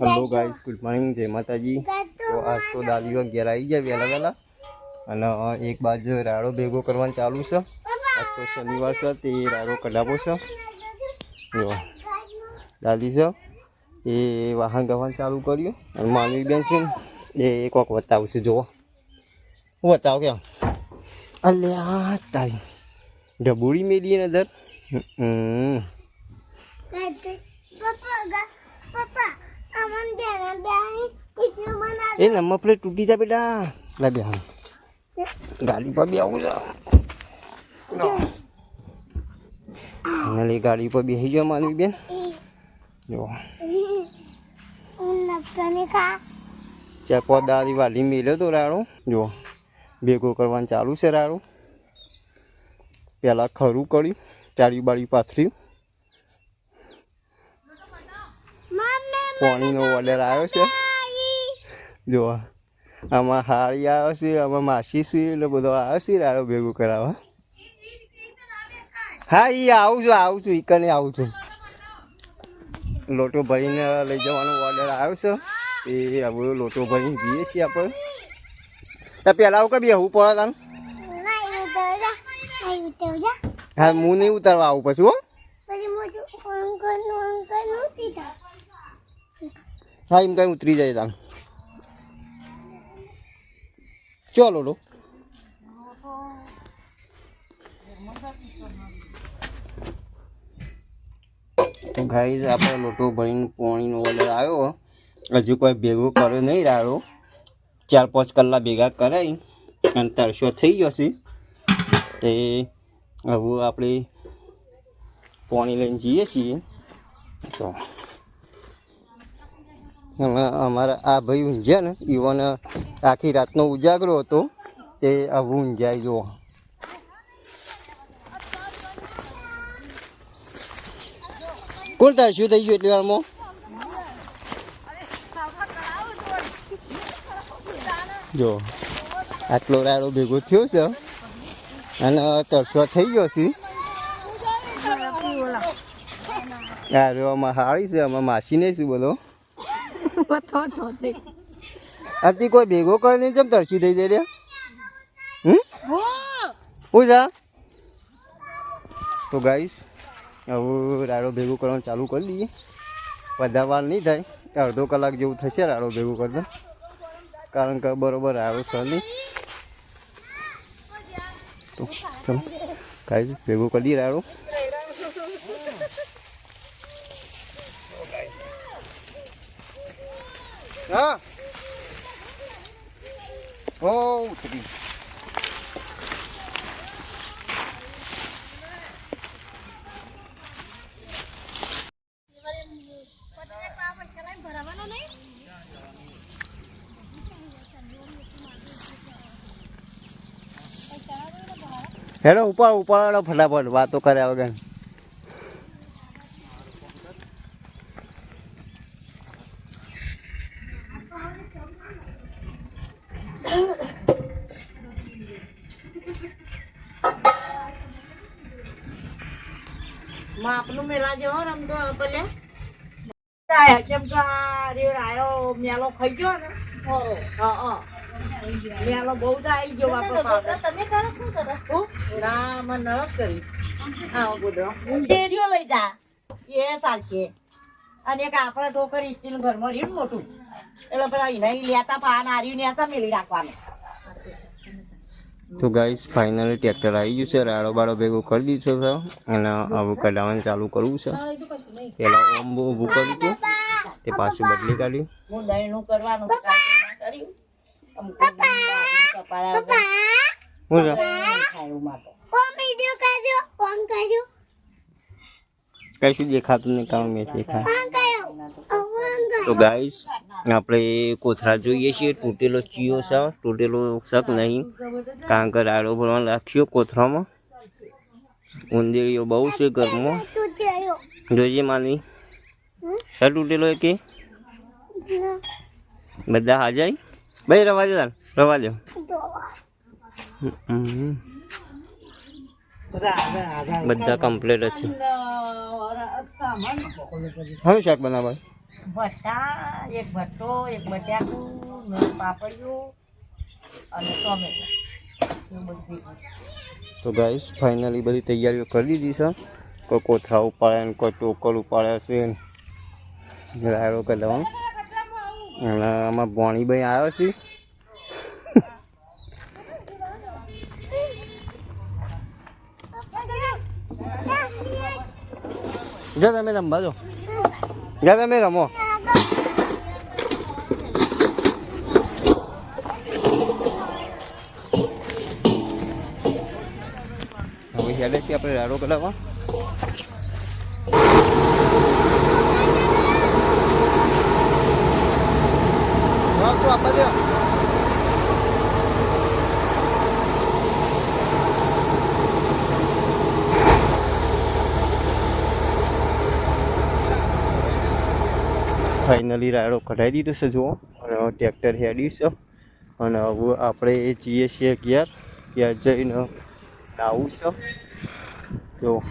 Hello guys good morning જય માતાજી તો આજ તો દાદીઓ ઘેર આવી જાય વહેલા વહેલા. અને એક બાજુ રાડો ભેગો કરવાનું ચાલુ છે. આજ તો શનિવાર છે તે રાડો કઢાવો છે. જો દાદી છે. એ વાહન ગવાન ચાલુ કર્યું. અને માનવી બેન છે ને એ કોક બતાવશે જુઓ બતાવ અલે અલ્યા તારી ડબુડી મેલી નજર હમ. એ નંબર પ્લેટ તૂટી જાય બેટા. લે બે ગાડી પર બી આવું છે. ફાઇનલી ગાડી પર બેસી ગયો માનવી બેન. જો. ચકો દાદી વાલી મેલ્યો તો રાડો. જો. ભેગો કરવાનું ચાલુ છે રાડો. પહેલાં ખરું કર્યું ચારી બાળી પાથર્યું. પાણીનો ઓર્ડર આવ્યો છે. જો આમાં હારી આવ્યો છે, આમાં માસી છે, એટલે બધો આવ્યો છે રાડો ભેગું કરાવવા. હા એ આવું છું આવું છું ઈકને આવું છું. લોટો ભરીને લઈ જવાનો ઓર્ડર આવ્યો છે. એ હવે લોટો ભરીને જઈએ છીએ આપણે. પહેલાં આવું બી બેહવું પડે તને. હા, હું નહીં ઉતારવા આવું પછી, હો. હા, એમ કઈ ઉતરી જાય તાન ચલો લો. તો ગાઈઝ આપણે લોટો ભરીને પાણીનો ઓર્ડર આવ્યો. હજુ કોઈ ભેગો કર્યો નહીં રાડો. ચાર પાંચ કલાક ભેગા કરાવી અને તરસો થઈ ગયો છે. તે હવે આપણે પાણી લઈને જઈએ છીએ. તો અમારા આ ભાઈ ઊંઝ્યા ને, ઈવન આખી રાતનો ઉજાગરો હતો, તે આવું ઊંઝાઈ જુઓ કોણ તાર શું થઈ ગયું એટલી વારમાં? જો, આટલો રાડો ભેગો થયો છે, અને તરસો થઈ ગયો છે. આ રહ્યો હાળી છે, આમાં માસી નહીં શું બોલો? આથી કોઈ ભેગો કરી નહીં ચમ તરસી થઈ જાય હમ? હું જા? તો ગાઈશ હવે રાડો ભેગું કરવાનું ચાલુ કરી દઈએ. બધા નહીં થાય. અડધો કલાક જેવું થશે રાડો ભેગું કરતા. કારણ કે બરોબર રાડો સર નહીં. તો ચલો ગાઈશ ભેગું કરી દઈએ રાડો. હા. ઓ ઉતરી. હેડો ઉપર ઉપાડો ફટાફટ વાતો કર્યા વગર. માપનું મેલા જેવો રમતો ભલે. કેમ કે આ રેડ આયો મેલો ખાઈ ગયો ને? હા. હા મેલો બહુ આવી ગયો તમે કરો શું કરો? ના મને નરક કરી હા ડેરીઓ લઈ જા. એ ચાલશે અને એક આપણે તો કરી સ્ટીલ ઘરમાં રહ્યું મોટું. એટલે પેલા એને લેતા પાન આર્યું ને મેળી રાખવાનું. તો ગાઈસ ફાઇનલી ટ્રેક્ટર આવી ગયું છે. રાડો બાડો ભેગું કરી દીધો છે. અને આવું કઢાવવાનું ચાલુ કરવું છે. પહેલાં ઓમ ઊભું કર્યું હતું. તે પાછું બદલી કાઢ્યું. કરવાનું એવું કશું દેખાતું નહીં કામ મેં દેખાય. તો ગાઈસ આપણે કોથળા જોઈએ છીએ તૂટેલો ચીયો છે તૂટેલો શક નહીં. કારણ કે રાડો ભરવા રાખ્યો કોથળામાં. ઉંદેરીઓ બહુ છે ઘરમાં. જોઈએ માની. સર તૂટેલો એ કે? બધા હાજર? ભાઈ રવા દો રવા દો. બધા કમ્પ્લીટ જ છે. હવે શાક બનાવવા ભટ્ટા એક ભટ્ટો એક બટાકું ને પાપડિયું અને ટોમેટો. તો ગાઈસ ફાઇનલી બધી તૈયારીઓ કરી દીધી છે. કોઈ કોથળા ઉપાડે ને કોઈ ટોકર ઉપાડે છે રાયડો કલાવું અને આમાં ભોણીભાઈ આવ્યો છે. જો તમે રમવા જો જા તમે રમો. હવે હેડે છે આપણે રાડો કલાવા આપવા દો. ફાઇનલી રાયડો કઢાઈ દીધો છે, જુઓ. અને ટ્રેક્ટર હેડ્યું છે. અને હવે આપણે એ જઈએ છીએ ઘેર ઘેર જઈને આવું છે. જો.